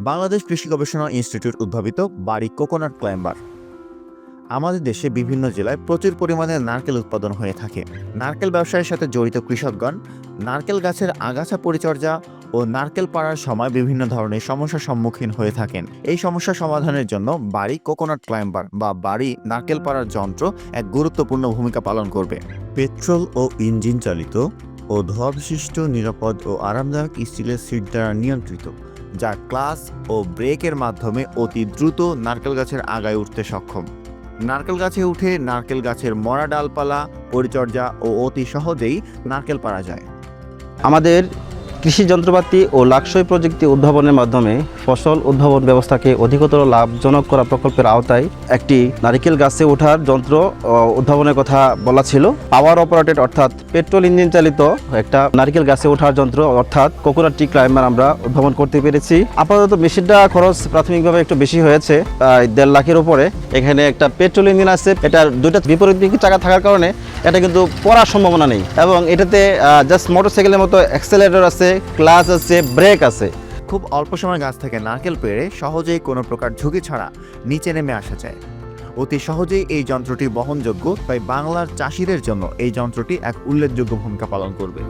বাংলাদেশ কৃষি গবেষণা ইনস্টিটিউট উদ্ভাবিত বাড়ি কোকোনাট ক্লাইম্বার। আমাদের দেশে বিভিন্ন জেলায় প্রচুর পরিমাণে নারকেল উৎপাদন হয়ে থাকে। নারকেল ব্যবসায়ের সাথে জড়িত কৃষকগণ নারকেল গাছের আগাছা পরিচর্যা ও নারকেল পাড়ার সময় বিভিন্ন ধরনের সমস্যার সম্মুখীন হয়ে থাকেন। এই সমস্যা সমাধানের জন্য বাড়ি কোকোনাট ক্লাইম্বার বা বাড়ি নারকেল পাড়ার যন্ত্র এক গুরুত্বপূর্ণ ভূমিকা পালন করবে। পেট্রোল ও ইঞ্জিন চালিত ও ধোয়া বিশিষ্ট নিরাপদ ও আরামদায়ক স্টিলের সিট দ্বারা নিয়ন্ত্রিত যা ক্লাস ও ব্রেকের মাধ্যমে অতি দ্রুত নারকেল গাছের আগায় উঠতে সক্ষম। নারকেল গাছে উঠে নারকেল গাছের মরা ডালপালা, পরিচর্যা ও অতি সহজেই নারকেল পারা যায়। আমাদের কৃষি যন্ত্রপাতি ও লাকসই প্রযুক্তি উদ্ভাবনের মাধ্যমে ফসল উদ্ভাবন ব্যবস্থাকে অধিকতর লাভজনক করা প্রকল্পের আওতায় একটি নারিকেল গাছে ওঠার যন্ত্র উদ্ভাবনের কথা বলা ছিল। পাওয়ার অপারেটেড অর্থাৎ পেট্রোল ইঞ্জিন চালিত একটা নারিকেল গাছে ওঠার যন্ত্র, অর্থাৎ কোকোনাট ক্লাইম্বার আমরা উদ্ভাবন করতে পেরেছি। আপাতত মেশিনটা খরচ প্রাথমিকভাবে একটু বেশি হয়েছে, প্রায় দেড় লাখের উপরে। এখানে একটা পেট্রোল ইঞ্জিন আছে, এটার দুইটা বিপরীত দিকে চাকা থাকার কারণে এটা কিন্তু পড়ার সম্ভাবনা নেই। এবং এটাতে জাস্ট মোটরসাইকেলের মতো অ্যাক্সেলেটর আছে ক্লাস আছে ব্রেক আছে। খুব অল্প সময় গাছ থেকে নারকেল পেড়ে সহজেই কোনো প্রকার ঝুঁকি ছাড়া নিচে নেমে আসা যায়। অতি সহজেই এই যন্ত্রটি বহনযোগ্য, তাই বাংলার চাষিদের জন্য এই যন্ত্রটি এক উল্লেখযোগ্য ভূমিকা পালন করবে।